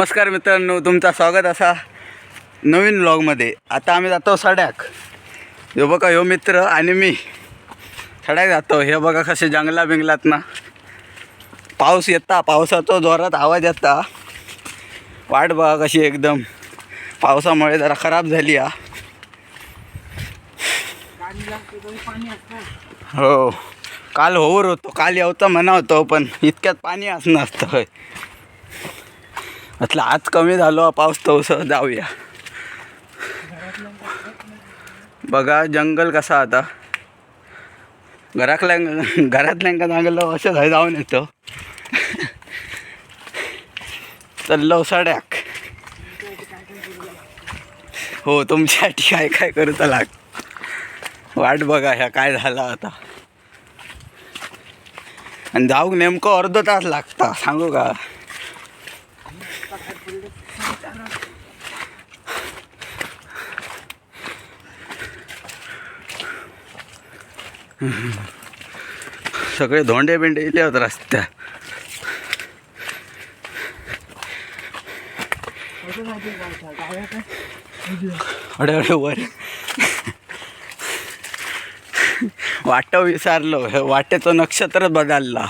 नमस्कार मित्रांनो तुमचा स्वागत असा नवीन व्लॉगमध्ये आता आम्ही जातो सड्याक. ह्यो बघा ह्यो मित्र आणि मी. सड्याक जातो. हे बघा कसे जंगला बिंगलात ना. पाऊस येता पावसाचा जोरात आवाज येता. वाट बघा कशी एकदम. पावसामुळे जरा खराब झाली हा. हो. काल होवर होतो. काल येवता म्हणा होतो पण इतक्यात पाणी असणं असतं होय म्हटलं आज कमी झालो पाऊस तवस जाऊया. बघा जंगल कसा आता. घरातल्या घरातल्यांका सांगलं असं थंय जाऊन येतो. चल्लो सड्याक. हो तुमच्यासाठी काय काय करता लाग वाट बघा ह्या काय झाला आता. आणि जाऊक नेमकं अर्ध तास लागता सांगू का? सगळे धोंडे बिंडे इले होत रस्त्या. अडे अडे वर. वाट विसारलो. हे वाटेचं नक्षत्र बदलला.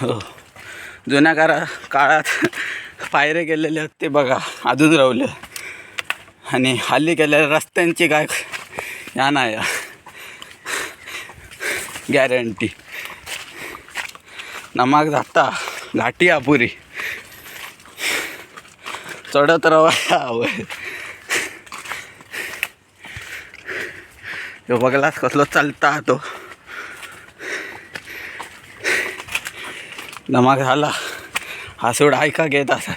हो. जुन्या काळात पायरे गेलेले आहेत ते बघा अजून रावलं. आणि हल्ली केलेल्या रस्त्यांची काय या नाही गॅरंटी नमाग जाता घाटी अपुरी. चढत राहा हवं ह्यो बघलास कसलो चालता तो. नमाग झाला. हा सोड ऐका घेत असा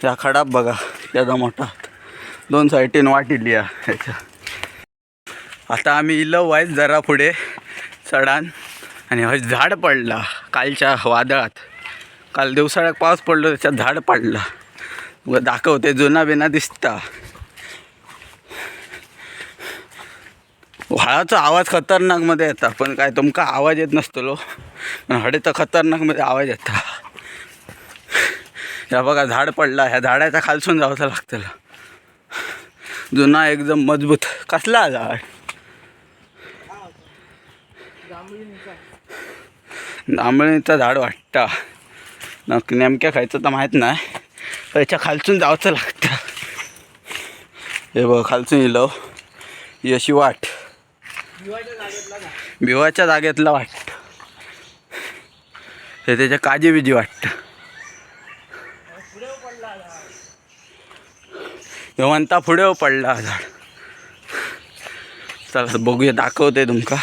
त्या खडाप बघा त्याचा मोठा. दोन साईडीन वाटिली ह्याच्या. आता आम्ही इल्लो व्हायच जरा पुढे चढान आणि हय झाड पडला कालच्या वादळात. काल दिवसाळ्यात पाऊस पडलो त्याच्यात झाड पडला. दाखवते जुना बिना दिसता. व्हाळाचा आवाज खतरनाकमध्ये येता पण काय तुमका आवाज येत नसतलो. पण हडे तर खतरनाकमध्ये आवाज येता. या बघा झाड पडला ह्या झाडाच्या खालसून जावं लागतं जुना एकदम मजबूत. कसला झाड? जांभळीचं झाड वाटतं. नक्की नेमक्या खायचं तर माहीत नाही. त्याच्या खालसून जावचं लागतं हे बघ खालसून इलो हो. ही. अशी वाट. भिवाच्या जागेतला वाट. हे त्याच्या काजी बिजी वाटतं. ह्यो म्हणता पुढे हो पडला झाड. चला बघूया दाखवते तुमका.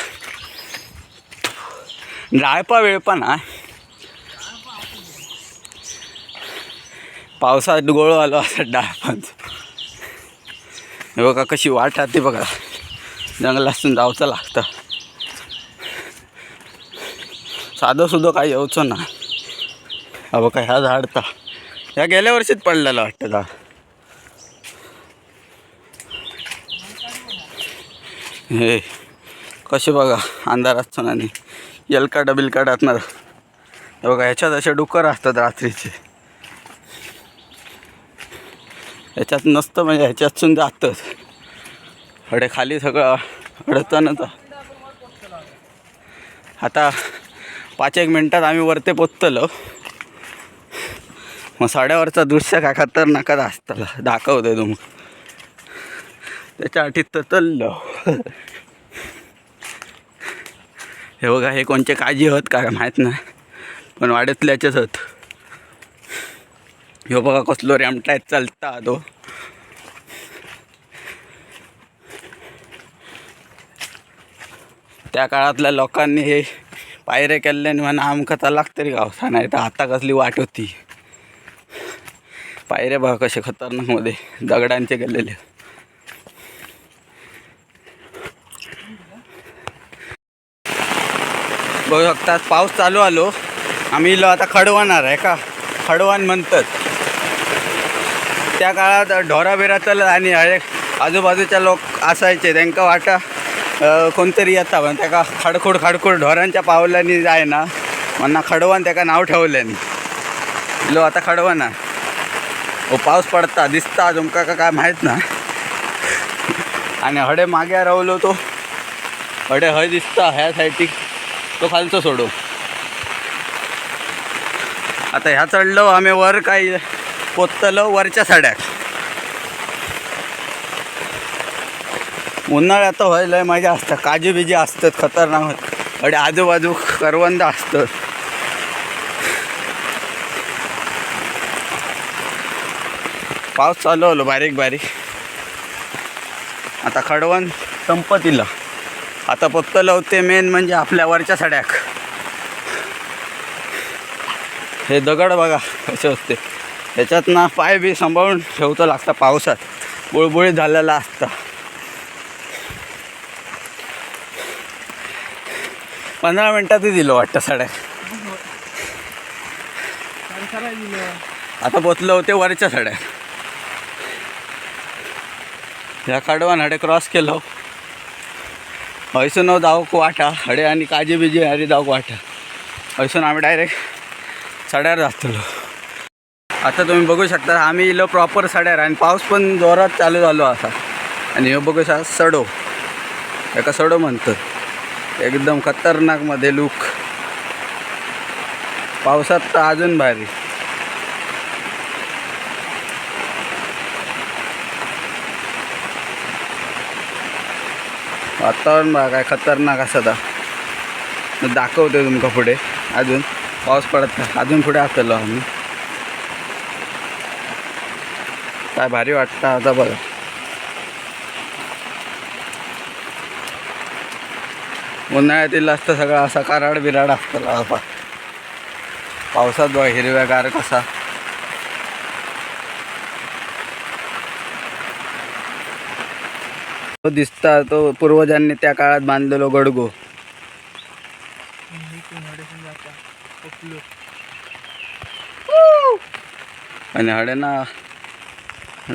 जाळपा वेळ पण आहे पावसात गोळो आलो असं डाळपांच हे बघा कशी वाट राहते बघा. जंगलातून जावचं लागतं. साधं सुद्धा काही येऊचं ना. अबो काय ह्या झाडता ह्या गेल्या वर्षीच पडलेलं वाटतं झाड. हे कसे बघा अंधारात आणि एलकाडा बिलकाडा असणार. बघा ह्याच्यात असे डुकर असतात रात्रीचे. ह्याच्यात नसतं म्हणजे ह्याच्यातसून जातच. हडे खाली सगळं अडचणच आता पाच एक मिनटात आम्ही वरते पोचतलो. मग साड्यावरचा दृश्य काय खतरनाकात असतं. दाखवतोय तुम त्याच्या आठीत तर चललो. हे बघा हे कोणचे काळजी होत काय माहीत नाही. पण वाड्यातल्याचेच होत. ह्यो बघा कसलो रेमटायत चालता तो. त्या काळातल्या लोकांनी हे पायरे केल्ल्याने म्हणा आमकां चलाक तरी गावसा नाही तर आता कसली वाट होती. पायरे बघा कसे खतरनाकमध्ये दगडांचे गेलेले बघू शकतात पाऊस चालू आलो. आम्ही इलो आता खडवणार आहे का? खडवान म्हणतात. त्या काळात ढोराबिरा चलत आणि हळे आजूबाजूच्या लोक असायचे त्यांका वाटा. कोणतरी येता पण त्याका खडखोड खडखोड ढोरांच्या पावलांनी जाय ना म्हणा खडवान त्याका नाव ठेवल्यानी. लो आता खडवा ना हो पाऊस पडता दिसता तुमका का काय माहीत ना. आणि हडे मागे रावलो तो. हडे हय दिसता ह्या सायटीक तो खालचो सोडू. आता ह्या चढलो आम्ही वर काय पोचतलो वरच्या साड्याक. उन्हाळ्यात तर व्हायला मजा असतात काजू बिजी असतात खतरनाक. आणि आजूबाजू करवंद असतं पाऊस चालू आलो बारीक बारीक. आता खडवण संपतीला. आता फक्त लावते मेन म्हणजे आपल्या वरच्या सड्याक. हे दगड बघा कसे असते. त्याच्यात ना पाय बी सांभाळून ठेवतं लागतं पावसात. बुळबुळीत झालेला असता. पंधरा मिनटातही दिलो वाटतं साड्या आता पोचलं होते वरच्या साड्या ह्या काढवान हडे क्रॉस केलो. हयसून जावक वाटा हडे आणि काजी बिजी हरी जावक वाटा. हयसून आम्ही डायरेक्ट साड्यार जातलो. आता तुम्ही बघू शकता आम्ही इलो प्रॉपर साड्यार आणि पाऊस पण जोरात चालू झालो असा आणि ह्यो बघू शकता सडो. एका सडो म्हणतात. एकदम खतरनाकमध्ये लुक. पावसात तर अजून भारी. वातावरण बघा काय खतरनाक असं आता. दाखवते तुमका पुढे. अजून पाऊस पडत नाही. अजून पुढे असलो आम्ही. काय भारी वाटतं आता बघा. उन्हाळ्यातील असतं सगळं असा कराड बिराड असतं पा पावसात बघा हिरव्यागार कसा. तो दिसता तो पूर्वजांनी त्या काळात बांधलेलो गडगो. आणि ना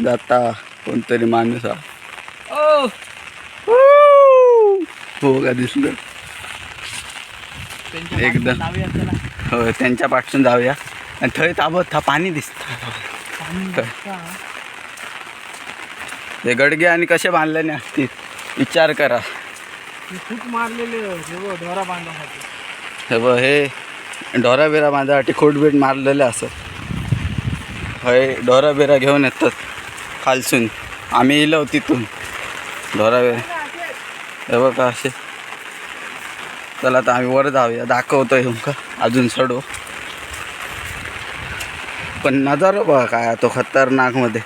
जाता कोणतरी माणूस. हा. हो का दिसलं एकदम. हो त्यांच्या पाठून जाऊया. आणि थंय ताबत था पाणी दिसतं. हे. गडगे आणि कसे बांधलेले असतील विचार करा. खूप मारलेले ढोरा बांधण्यासाठी हे हे ढोरा बिरा माझ्यासाठी खोटबीट मारलेले असत हय ढोरा बिरा घेऊन येतात खालसून. आम्ही इलो तिथून. ढोरा बिरा. हे बघा असे. चला आता आम्ही वर जाऊया. दाखवतोय तुमका. अजून सडो. पण नजारा बघा काय तो खतरनाकमध्ये.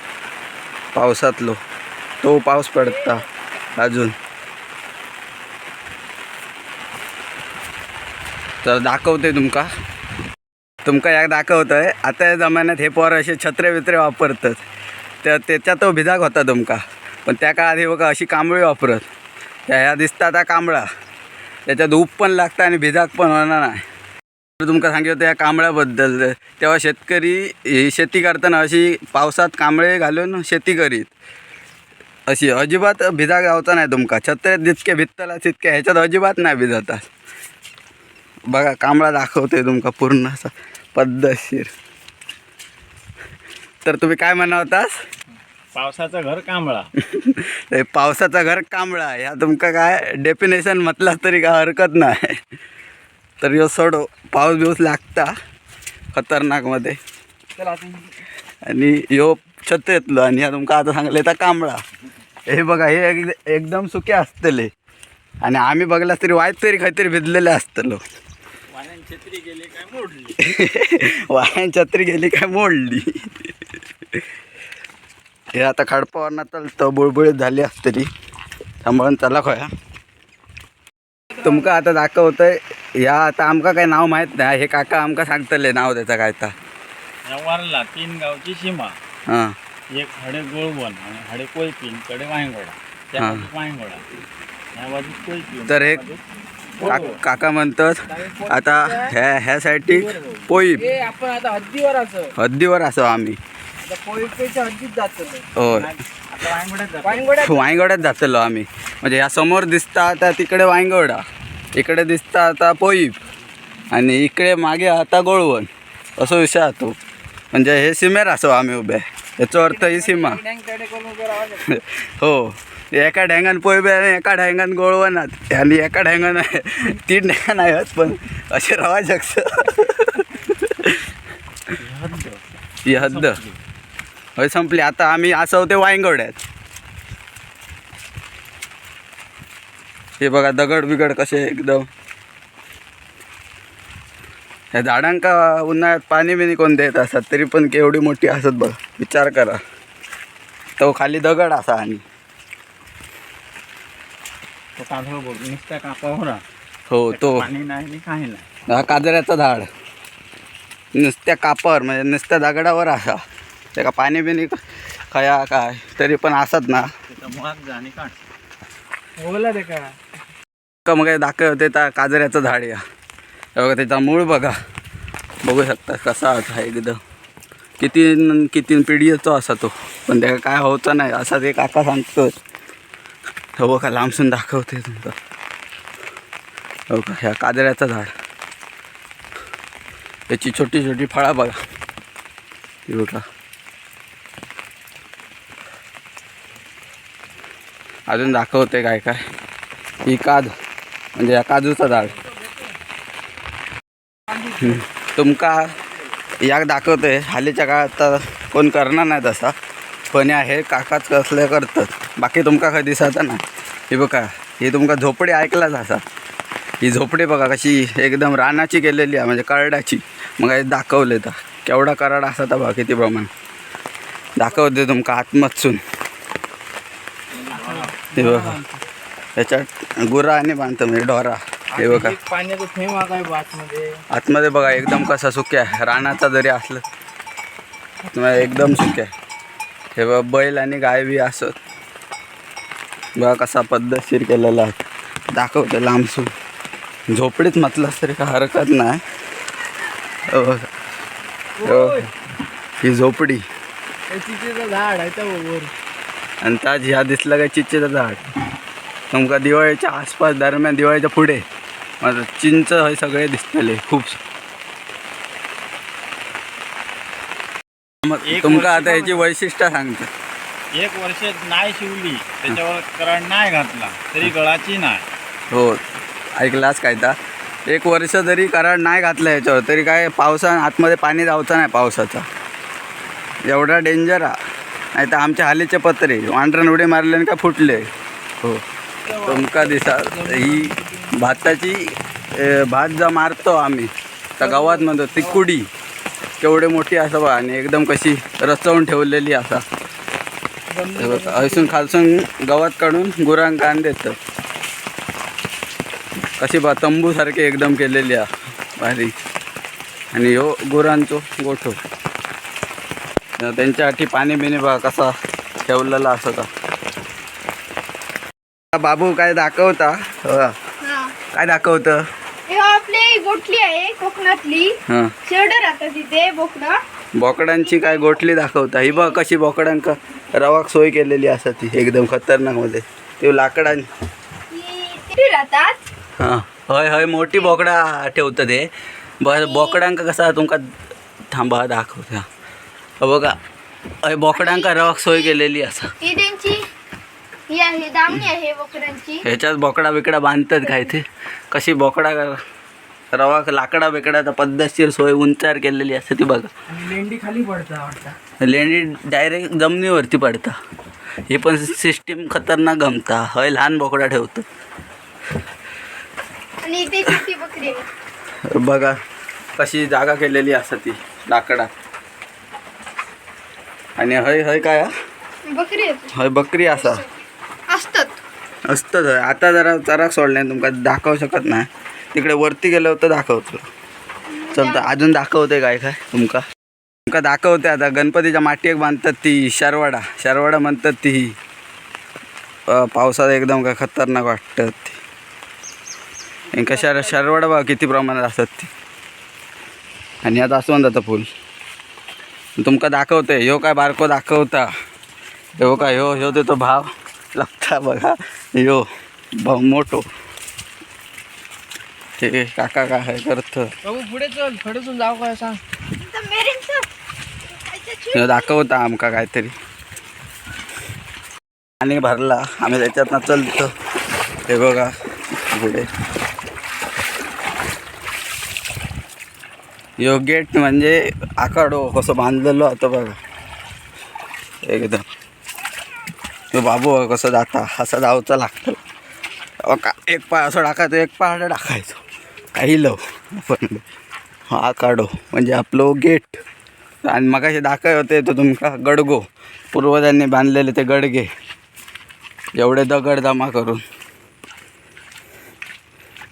पावसातलो. तो पाऊस पडता. अजून. तर दाखवते तुमका. तुमका याक दाखवतंय. आता या जमान्यात हे पोर असे छत्रे बित्रे वापरतात. त्या त्याच्यात तो भिजाक होता तुमका. पण त्या काळात हे बघा अशी कांबळी वापरत. ह्या दिसता आता कांबळा. त्याच्यात ऊप पण लागतं आणि भिजाक पण होणार नाही. तर तुमका सांगितलं या कांबळ्याबद्दल. तेव्हा शेतकरी ही शेती करताना अशी पावसात कांबळे घालून शेती करीत. अशी अजिबात भिजा गावचा नाही तुमका. छत्र्यात जितके भिजतला तितके ह्याच्यात अजिबात नाही भिजतात बघा कांबळा दाखवते तुमका पूर्ण असा पद्धतशीर. तर तुम्ही काय म्हणा होतास पावसाचं घर कांबळा. पावसाचा घर कांबळा. ह्या तुमका काय डेफिनेशन म्हटलं तरी काय हरकत नाही. तर ह्यो सोडो पाऊस बिऊस लागता खतरनाकमध्ये. चला आणि ह्यो छत्रेतलो आणि ह्या तुमका आता सांगले तर कांबळा. हे बघा हे एक एकदम सुके असतले. आणि आम्ही बघलास तरी वाईट तरी काहीतरी भिजलेले असतलो. पाण्यात छत्री गेली काय मोडली? वाहन छत्री गेली काय मोडली? हे आता खडपावरना चालतं बुळबुळीत झाली असतली सांभाळून चला खोया. तुमका आता दाखवतंय ह्या आता आमका काय नाव माहीत नाही. हे काका आमका सांगतले नाव त्याचं काय तर. या वारला तीन गावची सीमा. हां. एक हडे गोळवण आणि हडे कोयपीन कडे वायंगोडा त्या हा. वायंगोडा या बाजूत कोयपीन तर हे का. काका म्हणतात आता ह्या ह्यासाठी पोई हे आपण आता हद्दीवर असं. हद्दीवर असो आम्ही. होय. जातलो. आम्ही. म्हणजे या समोर दिसता आता तिकडे वांगवडा इकडे दिसता आता पोईप आणि इकडे मागे आता गोळवण. असं विषय होतो म्हणजे हे सीमेर असो आम्ही उभे. याचा अर्थ ही सीमा. हो. एका ढेंगान पोयबे आणि एका ढेंगान गोळवणात आणि एका ढेंगान तीन ढेंगान आहेत पण असे राहा शकतं ही हद्द. होय संपली. आता आम्ही असं होते वांगवड्यात हे बघा दगड बिगड कसे एकदम. ह्या झाडांका उन्हाळ्यात पाणी बिनी कोण देत असतात तरी पण केवढी मोठी असत बघ. विचार करा. तो खाली दगड असा आणि. तो कापावर हो तो. नाही आणि काही नाही. हा काजऱ्याचं झाड. नुसत्या कापावर म्हणजे नुसत्या दगडावर असा. त्याका पाणी बिनी खया काय तरी पण असत ना. बोला ते का? का मग दाखवते त्या काजऱ्याचं झाड या. हे बघा त्याचा मूळ बघा. बघू शकता कसा होता एकदम. किती किती पिढीचा असा तो. पण त्याला काय होतं नाही असा ते काका सांगतो हो बघा लांबसून दाखवते तुमचं. हो का ह्या काजऱ्याचं झाड. त्याची छोटी छोटी फळं बघा. ही अजून दाखवते काय काय. ही काजू म्हणजे या काजूचा झाड तुमका याक दाखवते हालीच्या काळात तर कोण करणार नाही तसा. पण हे काकाच कसले करतात. बाकी तुमका कधी दिसत ना ही बघा ही तुमका झोपडी ऐकलाच असा. ही झोपडी बघा कशी एकदम रानाची केलेली आहे म्हणजे करडाची. मग हे दाखवले तर. केवढा कराड असा तर बघा किती प्रमाण. दाखवते तुमका आतमधसून. हे बघा. त्याच्यात गुरा आणि बांधतो म्हणजे डोरा हे बघा. पाण्याचं थेंब हा काय बात मध्ये आतमध्ये बघा एकदम कसा सुक्या आहे. रानाचा जरी असलं आतमध्ये एकदम सुक्या आहे. हे बघा बैल आणि गाय बी असत बघा कसा पद्धतशीर केलेला आहे. दाखवते लांबसून. झोपडीत म्हटलंस तरी काय हरकत नाही. हो बघा. हो. ही झोपडी. झाड आहे त्या आणि त्याच ह्या दिसलं काय चिंचेचं झाड. तुमका दिवाळीच्या आसपास दरम्यान दिवाळीच्या पुढे. माझं चिंच हे सगळे दिसतले खूप. तुमका आता ह्याची वैशिष्ट्य सांगते. एक वर्ष नाही शिवली त्याच्यावर करंट नाही घातला तरी गळाची नाही. हो ऐकलाच काय तर एक वर्ष जरी कराड नाही घातलं ह्याच्यावर तरी काय पावसा आतमध्ये पाणी जावचं नाही पावसाचा. एवढा डेंजर हा नाही तर आमच्या हालीचे पत्रे वांढरण उडी मारले का काय फुटले. हो. तुमका दिसा ही भाताची भात जा मारतो आम्ही. त्या गावात म्हणतो ती कुडी केवढी मोठी असा बा आणि एकदम कशी रचवून ठेवलेली असा. हे हयसून खालसून गवत काढून गुरांक कान देतं. कशी बा तंबूसारखी एकदम केलेली आहे भारी. आणि ह्यो गुरांचो गोठो. त्यांच्यासाठी पाणी बिणी बघा कसा ठेवलेला असं का बाबू काय दाखवता? हा. काय दाखवतं? आपली गोठली आहे कोकणातली. राहतात तिथे बोकडं. बोकडांची काय गोठली दाखवता? ही बघ कशी बोकडांका रवाक सोय केलेली असं ती एकदम खतरनाकमध्ये. ते लाकडां हां. हय हय मोठी बोकडा ठेवतं ते बस बोकडांका कसा तुमका थांबा दाखवता. बघा हय बोकडांका रवाक सोय केलेली असा. ही त्यांची ही आहे दामणी आहे बोकडांची ह्याच्यात बोकडा बिकडा बांधतात काय ते? कशी बोकडा रवा लाकडा बिकडाचा पद्धतशीर सोय उंचार केलेली असते ती बघा. आणि लेंडी खाली पडता लेंडी डायरेक्ट जमिनीवरती पडता ही पण सिस्टीम खतरनाक गमता. हय लहान बोकडा ठेवतं. आणि इथे छोटी बकरी आहे. बघा कशी जागा केलेली असते ती लाकडात आणि हय हय काय? बकरी हय बकरी असा. असतात. असतंच हय. आता जरा चराक सोडले तुमका दाखवू शकत नाही. तिकडे वरती गेलं होतं दाखवतो. चलतं अजून दाखवते काय काय तुमका. तुमका दाखवते आता. गणपतीच्या माटी बांधतात ती शरवाडा. शरवाडा म्हणतात ती. पावसात एकदम काय खतरनाक वाटतात ती. इंका शर शरवाडा बघा किती प्रमाणात असतात ती. आणि आता असं म्हणतात फुल. तुमका दाखवते ह्यो काय बारको दाखवता. हे बघा ह्यो ह्यो तो भाव. लागता बघा ह्यो भाव मोठो. ते काका काय करत? पुढे चल खडसून जाऊ काय सांग. ह्यो दाखवता आमका काहीतरी. आणि भरला आम्ही त्याच्यातनं चलतो. हे बघा पुढे. ह्यो गेट म्हणजे आकाडो कसं बांधलेलो आता बघा. एकदम. तो बाबू कसं जाता असं जावचा लागतं. का एक पाय असं टाकायचं एक पाय टाकायचो. काही लव आपण हा म्हणजे आपलं गेट. आणि मग दाखय होते तो तुमका गडगो. पूर्वजांनी बांधलेले ते गडगे. एवढे दगड जमा करून.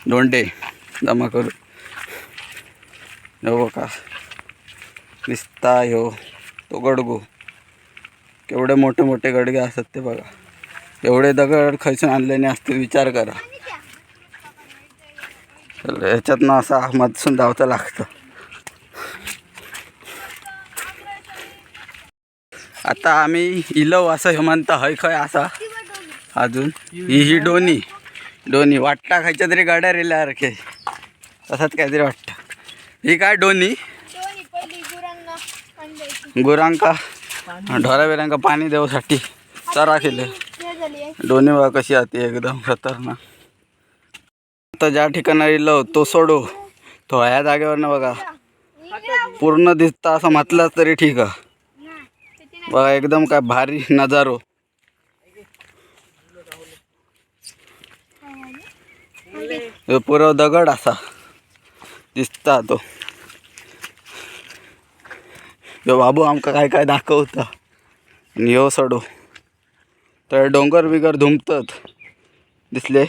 दोंडे जमा करून. हो का? दिसता ह्यो तो गडगो. केवढे मोठे मोठे गडगे असतात ते बघा. एवढे दगड खयसून आणलेले असतील विचार करा. तर ह्याच्यातनं असा मधसून धावतं लागतं. आता आम्ही इलव असं हे म्हणता हय खय असा. अजून. ही ही डोनी. डोनी. वाटता खायच्या तरी गाड्या रेल्यासारखे तसंच काहीतरी वाटतं ही काय डोनी. गुरांका ढोरा बिरांका पाणी देऊसाठी चरा केले. दोन्ही बघा कशी आती एकदम खतरनाक. आता ज्या ठिकाणी इलो तो सोडू. तो ह्या जागेवरनं बघा. पूर्ण दिसता असं म्हटलं तरी ठीक आहे. बघा एकदम काय भारी नजारो. पुरो दगड असा. दिसता तो. ह्यो बाबू आमका काय काय दाखवता? आणि ह्यो सोडू. तर डोंगर बिगर धुमतत. दिसले?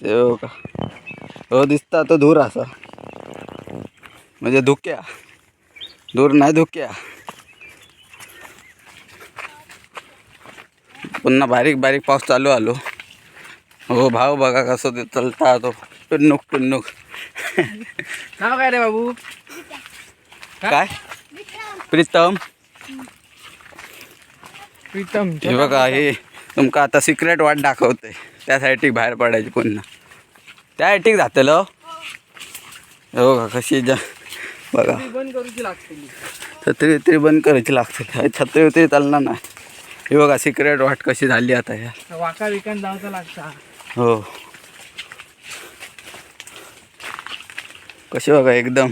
ते हो का? हो दिसता तो धूर असा. म्हणजे धुक्या. दूर नाही धुक्या. पुन्हा बारीक बारीक पाऊस चालू आलो. हो भाव बघा कसं ते चलता तो. टुन्नुक टुन्नुक. नाव काय रे बाबू? काय? प्रीतम. प्रीतम हे बघा हे तुमका आता सिक्रेट वाट दाखवते त्यासाठी बाहेर पडायची पुन्हा. त्यासाठी जातलो हो? का कशी जा बघा. छत्री तरी बंद करायची लागते. छत्री तरी चालणार नाही. हे बघा सिक्रेट वाट कशी झाली आता ह्या वाका विकन जावचा लागता. हो. कशी बघा एकदम.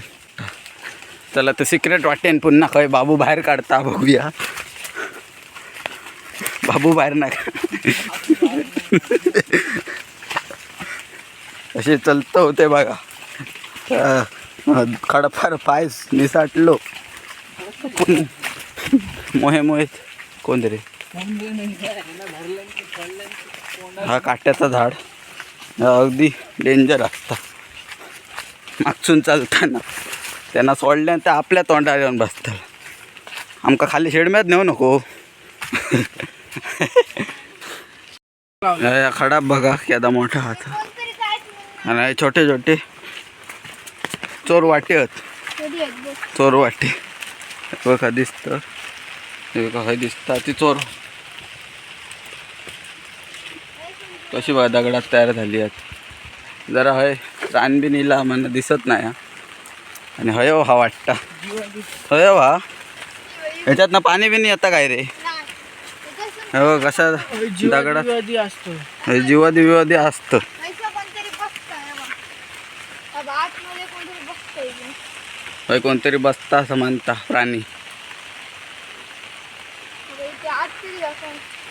चला तर सिक्रेट वाटेन पुन्हा खय बाबू बाहेर काढता बघूया. बाबू बाहेर नका असे चलतं होते बघा. खडफार पायस निसाटलो. पण मोहे मोहे. कोण रे? हा काट्याचा झाड. अगदी डेंजर असता मागसून चालताना. त्यांना सोडल्यान ते आपल्या तोंडावर येऊन बसतात. आमका खाली शेडम्यात नेऊ नको. खडा बघा केदा मोठा हात. कोणतरी आणि छोटे छोटे चोर वाटे आहेत. चोर वाटे. बघा दिसत. खंय दिसता. ती चोर. कशी बघा दगडात तयार झाली आहेत. जरा हय रान बी निला मला दिसत नाही हा. आणि हय हो हा वाटता. हय हो हा. ह्याच्यातनं पाणी बिनी येतं काय रे? हो कसा दगडात जीवादी हे विवादी असत. कोणतरी बसता असं म्हणता प्राणी.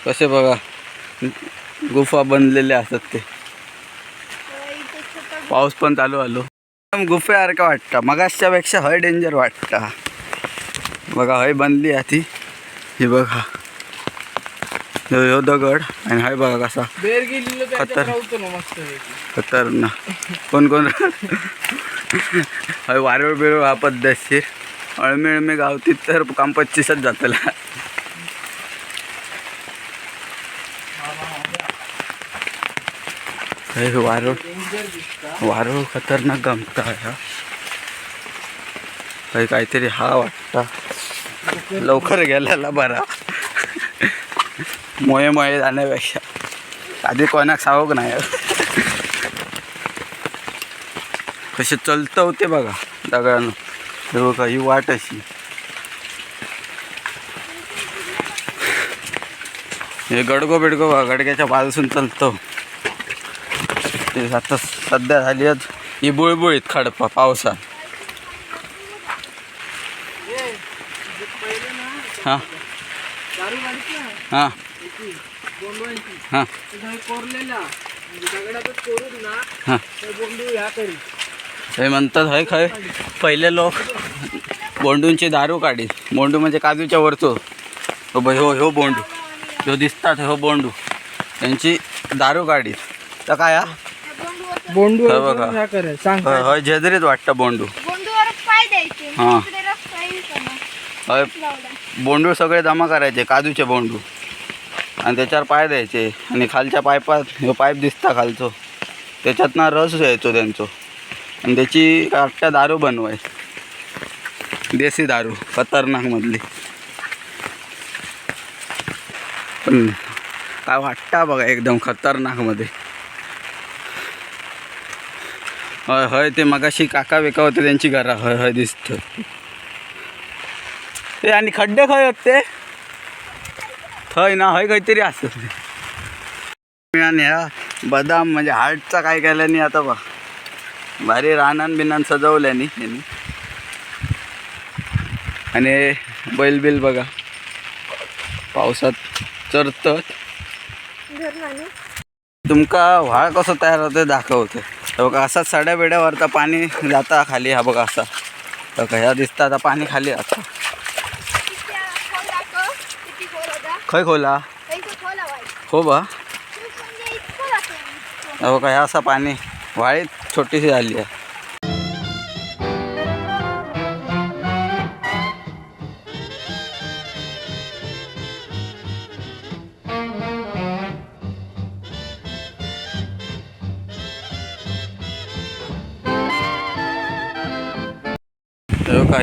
कसे बघा गुफा बनलेले असतात ते. पाऊस पण चालू आलो. गुफेसारखं वाटतं. मगाशच्या पेक्षा हय डेंजर वाटतं. बघा हय बनली आहे ती. ही बघा. ह्यो दगड आणि हय बघा कसा. खतर. राहतो ना मस्त खतरनाक. कोण कोण? हय वारळ बिरळ हा पद्धतशीर अळमी अळमी गावतीत तर काम पच्चीसच जातला. हय वारळ वारळ खतरनाक गमता काही काहीतरी हा वाटता. लवकर. गेलेला बरा. मोये मोये जाण्यापेक्षा. आधी कोणाक सांगूक नाही. कसे चलतं होते बघा दगडानं. हे बघा ही वाट अशी. हे गडगो बिडगो बघा गडग्याच्या बाजूसून चलतो ते आता सध्या झाली आहेत ही बुळबुळीत खडपा पावसात हां. हां. हां. हां. हे म्हणतात हय खय पहिले लोक बोंडूंची दारू काढी बोंडू म्हणजे काजूच्या वरचो. हो ब- हो ह्यो बोंडू. ह्यो दिसतात हो बोंडू. त्यांची दारू काढी तर काय हा? बोंडू हा बघा. ह्या करे सांग हय वाटतं बोंडू. बोंडूवर पाय द्यायचे. हा. मग इकडे रस्ता येईल का मग हय लावला. बोंडू सगळे जमा करायचे काजूचे बोंडू. आणि त्याच्यावर पाय द्यायचे. आणि खालच्या पायपात ह्यो पाईप दिसता खालचो. त्याच्यातनं रस यायचो त्यांचो. आणि त्याची काट्या दारू बनवाय. देसी दारू खतरनाकमधली पण काय वाटता बघा एकदम खतरनाकमध्ये हय हय ते मगाशी काका बिका होते त्यांची घरा हय हय दिसतं ते आणि खड्डे खय आहेत ते? थंय ना हय काहीतरी असत आणि ह्या बदाम म्हणजे हार्टचा काय केल्यानी आता बा भारी रानान बिनान सजवल्यानी यांनी. आणि बैल बिल बघा. पावसात चरतात. तुमका व्हाळ कसं तयार होतं दाखवतं बघा असा सड्या बेड्यावरचा पाणी जाता खाली हा बघा असा. हे बघा ह्या दिसता आता पाणी खाली आता. किती खय खोला? हो बा. म्हणजे का बघा ह्या असा पाणी वाळीत छोटीशी झाली आहे.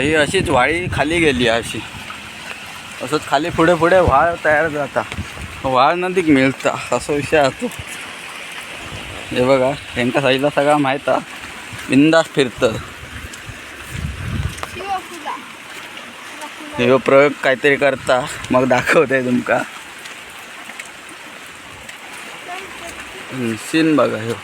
ही अशीच वाळी खाली गेली आहे अशी. असंच खाली पुढे पुढे व्हाळ तयार जाता. व्हाळ नदीक मिळता असा विषय असतो हे बघा त्यांका साईला सगळा माहीत बिंदास फिरतं. हे प्रयोग काहीतरी करता. मग दाखवते तुमका. सीन बघा ह्यो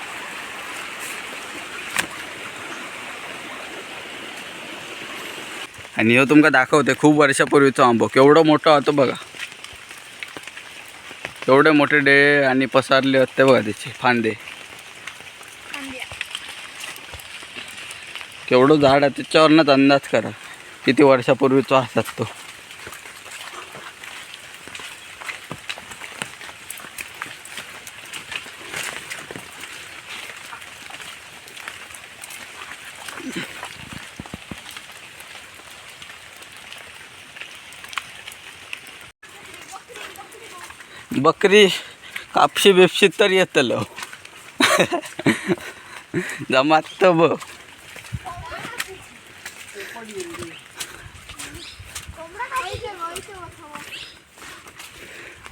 आणि ह्यो तुमका दाखवते खूप वर्षापूर्वीचा आंबो. केवढं मोठं होतं बघा. केवढे मोठे डे आणि पसरले होते बघा त्याचे फांदे. केवढं झाड आहे त्याच्यावरनंच अंदाज करा. किती वर्षापूर्वीचा असतात तो. बकरी कापशी बिपशी तर येतलो. जमात तर खायचे खावा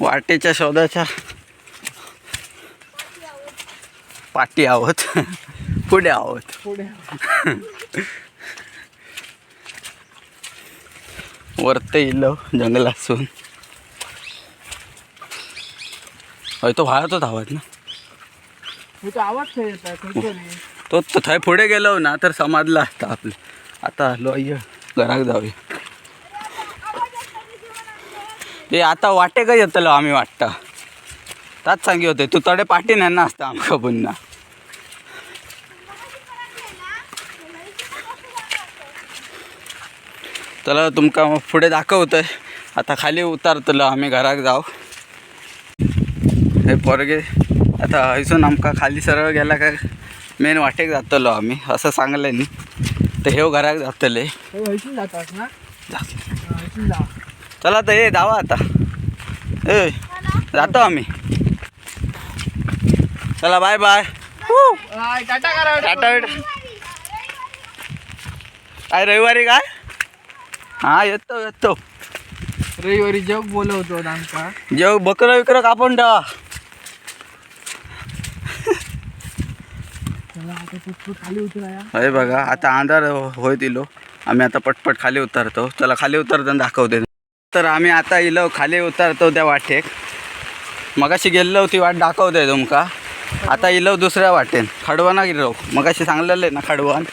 वाटेच्या शोधाच्या पाठी आहोत. पुढे आहोत. वरते इलो जंगलासून हय तो वाहतच आवाज ना. तो आवाज येत. तो तो थंय पुढे गेलो ना तर समाजला असता आपले आता आलो अय्य घराक जाऊया. ते आता वाटे काय येतलो आम्ही वाटता? ताच सांगी होते तू तडे पाठी नाही ना असता आमका पुन्हा. चला तुमका पुढे दाखवतोय. आता खाली उतारतलो आम्ही घराक जाऊ. हे पोरगे आता हयसून आमका खाली सरळ गेला काय मेन वाटेक जातलो आम्ही असं सांगले नी. तर हे घराक जातले. हे चला तर ये जावा आता. ए जातो आम्ही. चला बाय बाय हाय, टाटा करा टाटा काय रविवारी काय? हां येतो येतो. रविवारी जग बोलवतो आमका जेव बकरं विकर कापून ठेवा चला आता पटपट खाली उतराया अरे बघा आता अंधार होत इलो. आम्ही आता पटपट खाली उतरतो. चला खाली उतरताना दाखवते. तर आम्ही आता इलो खाली उतरतो त्या वाटेक मगाशी गेलो ती वाट दाखवते तुमका. आता इलो दुसऱ्या वाटेन खडवाना गेलो. मगाशी सांगलेले ना खडवान?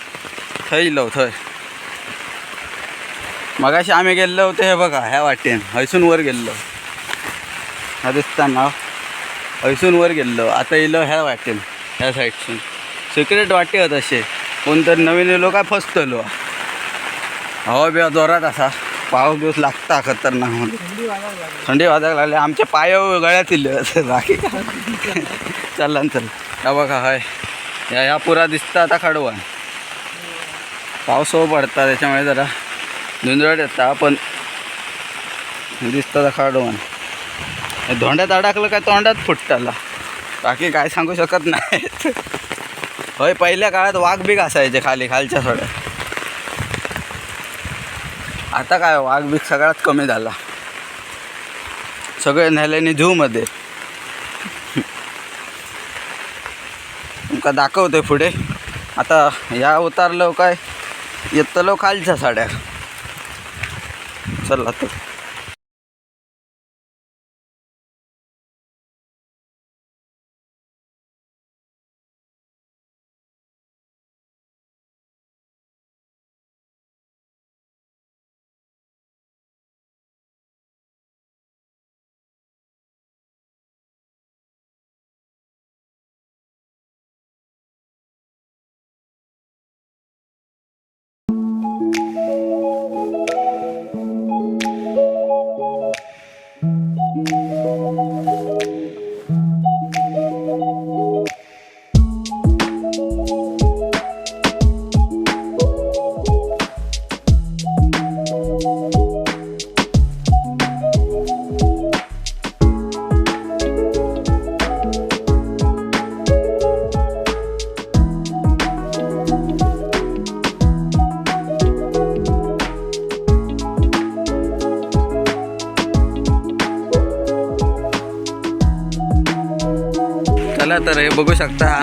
थंय इलो थंय. मगाशी आम्ही गेलो होते हे बघा ह्या वाटेन हयसून वर गेल्लो हा दिसता ना हयसून वर गेल्लो आता इलो ह्या वाटेन ह्या साईडसून. सिक्रेट वाटे आहेत असे. कोणतरी नवीन येलो काय फसतलो. हवा बिवा जोरात असा. पाऊस दिवस लागता खतरनाकमध्ये थंडी वाजायला लागली. आमचे आमच्या पाय गळ्यात इल्ले बाकी काय चला. चल या बघा हाय. या ह्या पुरा दिसता आता खडवान पाऊस हो पडता त्याच्यामुळे जरा धुंदळत येता पण दिसता खडवान धोंड्यात अडकलं काय तोंडात फुटताला. बाकी काय सांगू शकत नाही होय पहिल्या काळात वाघ बी असायचे खाली खालच्या थोड्या. आता काय वाघ बीक सगळ्यात कमी झाला. सगळे नेल्याने झूमध्ये तुमका दाखवते पुढे? आता या उतारलो काय? येतलो खालच्या साड्या. चला तर.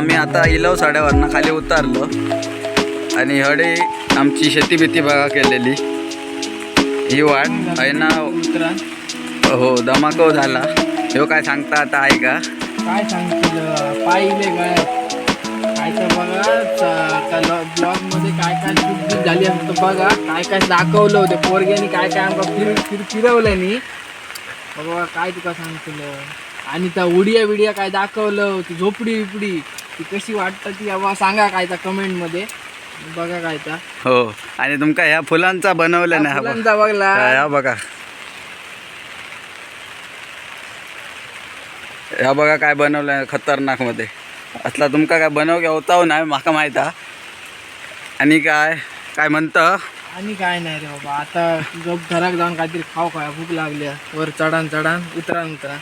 आम्ही आता इलव साड्यावरनं खाली उतारलो. आणि हडे आमची शेती बिती बघा केलेली. ही वाट आहे ना उतरा हो धमाकव झाला. ह्यो काय सांगता आता आहे का? काय सांगतील पाहिले काय? तर बघा ब्लॉग काय काय चूक झाली बघा. काय काय दाखवलं होतं पोरग्यानी काय काय आमका फिर फिर फिरवलं नाही बाबा काय तुका सांगतील आणि त्या उडिया बिडिया काय दाखवलं ती झोपडी बिपडी ती कशी वाटतं ती बाबा सांगा काय त्या कमेंटमध्ये. बघा काय त्या हो आणि तुमका ह्या फुलांचा बनवलं नाही हा बघ. फुलांचा बघला. हा ह्या बघा. ह्या बघा काय बनवलं खतरनाकमध्ये असला तुमका काय बनव घेवताव नाही माका माहीत हा. आणि काय काय म्हणतं? आणि काय नाही रे बाबा आता गप घरात जाऊन काहीतरी खाऊ खाया भूक लागली वर चढान चढान उतरा उतरा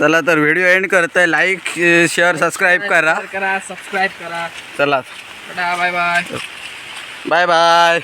चला तर व्हिडिओ एंड करतोय. लाईक शेअर सबस्क्राईब करा. करा सबस्क्राईब करा. चला. Bye bye bye bye